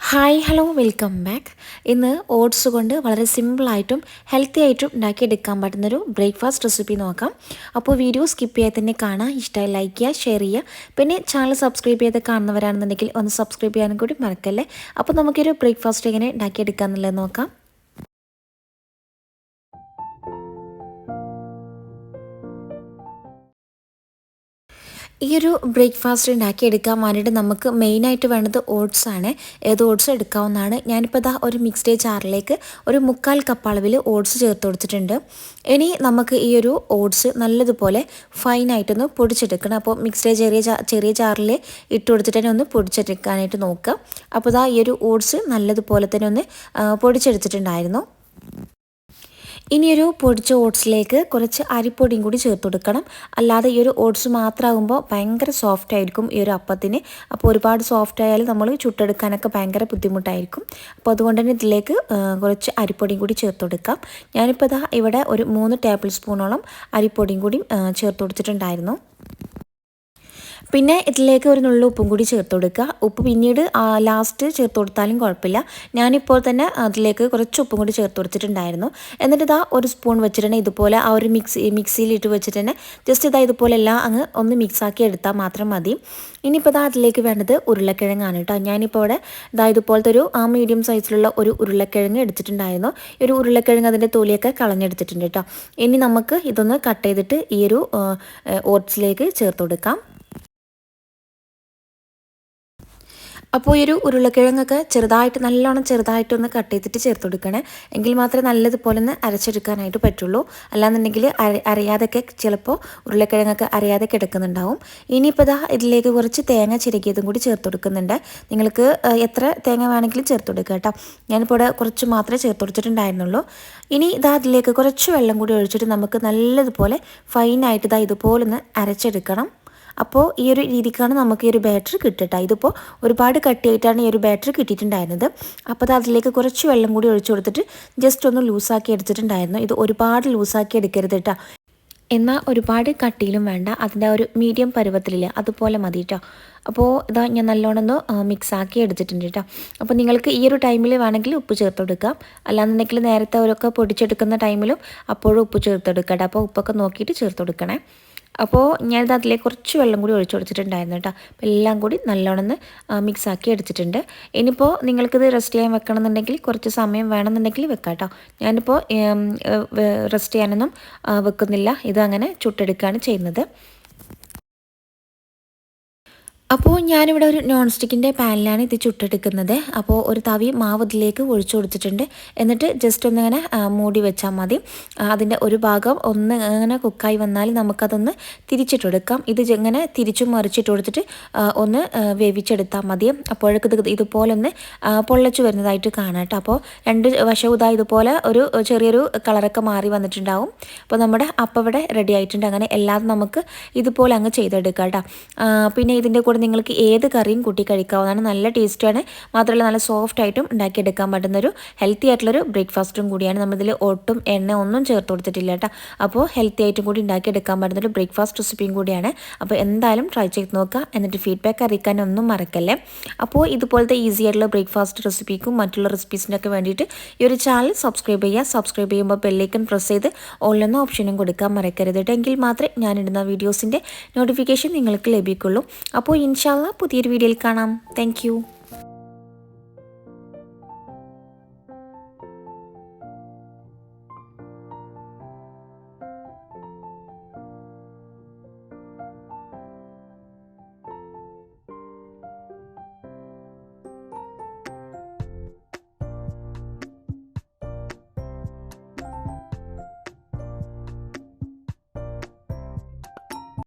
Hi hello welcome back. ഇന്ന് oats കൊണ്ട് വളരെ സിമ്പിളായിട്ടും ഹെൽത്തി ആയിട്ടും ഉണ്ടാക്കിയെടുക്കാൻ പറ്റുന്നൊരു ബ്രേക്ക്ഫാസ്റ്റ് റെസിപ്പി നോക്കാം. അപ്പോൾ വീഡിയോ സ്കിപ്പ് ചെയ്യാതെ തന്നെ കാണാം ഇഷ്ടമായി ലൈക്ക് ചെയ്യുക ഷെയർ ചെയ്യുക. പിന്നെ ചാനൽ സബ്സ്ക്രൈബ് ചെയ്ത് കാണുന്നവരാണെന്നുണ്ടെങ്കിൽ ഒന്ന് സബ്സ്ക്രൈബ് ചെയ്യാനും കൂടി മറക്കല്ലേ? അപ്പോൾ നമുക്കൊരു ബ്രേക്ക്ഫാസ്റ്റ് എങ്ങനെ ഉണ്ടാക്കിയെടുക്കാമെന്നുള്ളത് നോക്കാം. ഈ ഒരു ബ്രേക്ക്ഫാസ്റ്റ് ഉണ്ടാക്കിയെടുക്കാൻ വേണ്ടിയിട്ട് നമുക്ക് മെയിനായിട്ട് വേണ്ടത് ഓട്സ് ആണ്. ഏത് ഓട്സ് എടുക്കാവുന്നതാണ്. ഞാനിപ്പോൾ ഇതാ ഒരു മിക്സ്ഡ് ചാറിലേക്ക് ഒരു മുക്കാൽ കപ്പ് അളവിൽ ഓട്സ് ചേർത്ത് കൊടുത്തിട്ടുണ്ട്. ഇനി നമുക്ക് ഈ ഒരു ഓട്സ് നല്ലതുപോലെ ഫൈനായിട്ടൊന്ന് പൊടിച്ചെടുക്കണം. അപ്പോൾ മിക്സ്ഡ് ചെറിയ ചെറിയ ചാറിൽ ഇട്ട് കൊടുത്തിട്ട് തന്നെ ഒന്ന് പൊടിച്ചെടുക്കാനായിട്ട് നോക്കുക അപ്പോൾ ഇതാ ഈ ഒരു ഓട്സ് നല്ലതുപോലെ തന്നെ ഒന്ന് പൊടിച്ചെടുത്തിട്ടുണ്ടായിരുന്നു. ഇനിയൊരു പൊടിച്ച ഓട്സിലേക്ക് കുറച്ച് അരിപ്പൊടിയും കൂടി ചേർത്ത് കൊടുക്കണം. അല്ലാതെ ഈ ഒരു ഓട്സ് മാത്രമാകുമ്പോൾ ഭയങ്കര സോഫ്റ്റ് ആയിരിക്കും ഈ ഒരു അപ്പത്തിന്. അപ്പോൾ ഒരുപാട് സോഫ്റ്റ് ആയാലും നമ്മൾ ചുട്ടെടുക്കാനൊക്കെ ഭയങ്കര ബുദ്ധിമുട്ടായിരിക്കും. അപ്പോൾ അതുകൊണ്ട് തന്നെ ഇതിലേക്ക് കുറച്ച് അരിപ്പൊടിയും കൂടി ചേർത്ത് കൊടുക്കാം. ഞാനിപ്പോൾ ഇതാ ഇവിടെ ഒരു മൂന്ന് ടേബിൾ സ്പൂണോളം അരിപ്പൊടിയും കൂടി ചേർത്ത് കൊടുത്തിട്ടുണ്ടായിരുന്നു. പിന്നെ ഇതിലേക്ക് ഒരു നുള്ളു ഉപ്പും കൂടി ചേർത്ത് കൊടുക്കുക. ഉപ്പ് പിന്നീട് ലാസ്റ്റ് ചേർത്ത് കൊടുത്താലും കുഴപ്പമില്ല. ഞാനിപ്പോൾ തന്നെ അതിലേക്ക് കുറച്ച് ഉപ്പും കൂടി ചേർത്ത് കൊടുത്തിട്ടുണ്ടായിരുന്നു. എന്നിട്ട് ഇതാ ഒരു സ്പൂൺ വെച്ചിട്ട് ഇതുപോലെ ആ ഒരു മിക്സി മിക്സിയിലിട്ട് വെച്ചിട്ട് തന്നെ ജസ്റ്റ് ഇതാ ഇതുപോലെ എല്ലാം അങ്ങ് ഒന്ന് മിക്സാക്കി എടുത്താൽ മാത്രം മതി. ഇനിയിപ്പോൾ ഇതാ അതിലേക്ക് വേണ്ടത് ഉരുളക്കിഴങ്ങാണ് കേട്ടോ. ഞാനിപ്പോൾ ഇവിടെ ഇതാ ഇതുപോലത്തെ ഒരു ആ മീഡിയം സൈസിലുള്ള ഒരു ഉരുളക്കിഴങ്ങ് എടുത്തിട്ടുണ്ടായിരുന്നു. ഈ ഒരു ഉരുളക്കിഴങ്ങ് അതിന്റെ തൊലിയൊക്കെ കളഞ്ഞെടുത്തിട്ടുണ്ട് കേട്ടോ. ഇനി നമുക്ക് ഇതൊന്ന് കട്ട് ചെയ്തിട്ട് ഈ ഒരു ഓട്സിലേക്ക് ചേർത്ത് കൊടുക്കാം. അപ്പോൾ ഒരു ഉരുളക്കിഴങ്ങൊക്കെ ചെറുതായിട്ട് നല്ലോണം ചെറുതായിട്ടൊന്ന് കട്ട് ചെയ്തിട്ട് ചേർത്ത് കൊടുക്കണേ. എങ്കിൽ മാത്രമേ നല്ലതുപോലെ ഒന്ന് അരച്ചെടുക്കാനായിട്ട് പറ്റുള്ളൂ. അല്ലാന്നുണ്ടെങ്കിൽ അറിയാതൊക്കെ ചിലപ്പോൾ ഉരുളക്കിഴങ്ങൊക്കെ അറിയാതെ കിടക്കുന്നുണ്ടാവും. ഇനിയിപ്പോൾ ഇതാ ഇതിലേക്ക് കുറച്ച് തേങ്ങ ചിരകിയതും കൂടി ചേർത്ത് കൊടുക്കുന്നുണ്ട്. നിങ്ങൾക്ക് എത്ര തേങ്ങ വേണമെങ്കിലും ചേർത്ത് കൊടുക്കുക കേട്ടോ. ഞാനിപ്പോൾ ഇവിടെ കുറച്ച് മാത്രമേ ചേർത്ത് കൊടുത്തിട്ടുണ്ടായിരുന്നുള്ളൂ. ഇനി ഇതാ അതിലേക്ക് കുറച്ച് വെള്ളം കൂടി ഒഴിച്ചിട്ട് നമുക്ക് നല്ലതുപോലെ ഫൈനായിട്ട് ഇതാ ഇതുപോലൊന്ന് അരച്ചെടുക്കണം. അപ്പോൾ ഈ ഒരു രീതിക്കാണ് നമുക്ക് ഈ ഒരു ബാറ്ററി കിട്ടുക. ഇതിപ്പോൾ ഒരുപാട് കട്ടിയായിട്ടാണ് ഈ ഒരു ബാറ്ററി കിട്ടിയിട്ടുണ്ടായിരുന്നത്. അപ്പോൾ അത് അതിലേക്ക് കുറച്ച് വെള്ളം കൂടി ഒഴിച്ചു കൊടുത്തിട്ട് ജസ്റ്റ് ഒന്ന് ലൂസാക്കി എടുത്തിട്ടുണ്ടായിരുന്നു. ഇത് ഒരുപാട് ലൂസാക്കി എടുക്കരുത് കേട്ടോ എന്നാൽ ഒരുപാട് കട്ടിയിലും വേണ്ട. അതിന്റെ ഒരു മീഡിയം പരുവത്തിലില്ല അതുപോലെ മതി കേട്ടോ അപ്പോൾ ഇതാ ഞാൻ നല്ലോണം ഒന്ന് മിക്സ് ആക്കി എടുത്തിട്ടുണ്ട് കേട്ടോ അപ്പോൾ നിങ്ങൾക്ക് ഈ ഒരു ടൈമിൽ വേണമെങ്കിൽ ഉപ്പ് ചേർത്തെടുക്കാം അല്ലാന്നുണ്ടെങ്കിൽ നേരത്തെ അവരൊക്കെ പൊടിച്ചെടുക്കുന്ന ടൈമിലും അപ്പോഴും ഉപ്പ് ചേർത്തെടുക്കട്ടെ അപ്പോൾ ഉപ്പൊക്കെ നോക്കിയിട്ട് ചേർത്ത് കൊടുക്കണേ. അപ്പോൾ ഞാനിത് അതിലേക്ക് കുറച്ച് വെള്ളം കൂടി ഒഴിച്ചു കൊടുത്തിട്ടുണ്ടായിരുന്നു കേട്ടോ. അപ്പോൾ എല്ലാം കൂടി നല്ലോണം മിക്സ് ആക്കി എടുത്തിട്ടുണ്ട്. ഇനിയിപ്പോൾ നിങ്ങൾക്കിത് റെസ്റ്റ് ചെയ്യാൻ വെക്കണമെന്നുണ്ടെങ്കിൽ കുറച്ച് സമയം വേണമെന്നുണ്ടെങ്കിൽ വെക്കാം കേട്ടോ. ഞാനിപ്പോൾ റെസ്റ്റ് ചെയ്യാനൊന്നും വെക്കുന്നില്ല. ഇതങ്ങനെ ചുട്ടെടുക്കുകയാണ് ചെയ്യുന്നത്. അപ്പോൾ ഞാനിവിടെ ഒരു നോൺ സ്റ്റിക്കിന്റെ പാനിലാണ് ഇത് ചുട്ടെടുക്കുന്നത്. അപ്പോൾ ഒരു തവി മാവ് ഇതിലേക്ക് ഒഴിച്ചു കൊടുത്തിട്ടുണ്ട്. എന്നിട്ട് ജസ്റ്റ് ഒന്നിങ്ങനെ മൂടി വെച്ചാൽ മതി. അതിന്റെ ഒരു ഭാഗം ഒന്ന് ഇങ്ങനെ കുക്കായി വന്നാൽ നമുക്കതൊന്ന് തിരിച്ചിട്ടെടുക്കാം. ഇത് ഇങ്ങനെ തിരിച്ചും മറിച്ചിട്ട് കൊടുത്തിട്ട് ഒന്ന് വേവിച്ചെടുത്താൽ മതി. അപ്പോഴേക്ക് ഇത് ഇതുപോലെ ഒന്ന് പൊള്ളച്ചു വരുന്നതായിട്ട് കാണാം കേട്ടോ അപ്പോൾ രണ്ട് വശവും ഇതാ ഇതുപോലെ ഒരു ചെറിയൊരു കളറൊക്കെ മാറി വന്നിട്ടുണ്ടാവും. അപ്പോൾ നമ്മുടെ അപ്പം ഇവിടെ റെഡി ആയിട്ടുണ്ട്. അങ്ങനെ എല്ലാം നമുക്ക് ഇതുപോലെ അങ്ങ് ചെയ്തെടുക്കാം കേട്ടോ പിന്നെ ഇതിന്റെ കൂടെ നിങ്ങൾക്ക് ഏത് കറിയും കൂട്ടി കഴിക്കാവുന്നതാണ്. നല്ല ടേസ്റ്റാണ് മാത്രമല്ല നല്ല സോഫ്റ്റ് ആയിട്ടും ഉണ്ടാക്കിയെടുക്കാൻ പറ്റുന്നൊരു ഹെൽത്തി ആയിട്ടുള്ളൊരു ബ്രേക്ക്ഫാസ്റ്റും കൂടിയാണ്. നമ്മളിതിൽ ഒട്ടും എണ്ണ ഒന്നും ചേർത്ത് കൊടുത്തിട്ടില്ല കേട്ടോ. അപ്പോൾ ഹെൽത്തി ആയിട്ടും കൂടി ഉണ്ടാക്കിയെടുക്കാൻ പറ്റുന്നൊരു ബ്രേക്ക്ഫാസ്റ്റ് റെസിപ്പിയും കൂടിയാണ്. അപ്പോൾ എന്തായാലും ട്രൈ ചെയ്ത് നോക്കുക. എന്നിട്ട് ഫീഡ്ബാക്ക് അറിയിക്കാൻ ഒന്നും മറക്കല്ലേ. അപ്പോൾ ഇതുപോലത്തെ ഈസി ആയിട്ടുള്ള ബ്രേക്ക്ഫാസ്റ്റ് റെസിപ്പിക്കും മറ്റുള്ള റെസിപ്പീസിനൊക്കെ വേണ്ടിയിട്ട് ഈ ഒരു ചാനൽ സബ്സ്ക്രൈബ് ചെയ്യുക. സബ്സ്ക്രൈബ് ചെയ്യുമ്പോൾ ബെല്ലേക്കൻ പ്രസ് ചെയ്ത് ഓൺലൈൻ ഓപ്ഷനും കൊടുക്കാൻ മറക്കരുത് എങ്കിൽ മാത്രമേ ഞാനിടുന്ന വീഡിയോസിന്റെ നോട്ടിഫിക്കേഷൻ നിങ്ങൾക്ക് ലഭിക്കുള്ളൂ. അപ്പോൾ ഇൻഷാല്ല പുതിയൊരു വീഡിയോയിൽ കാണാം. താങ്ക്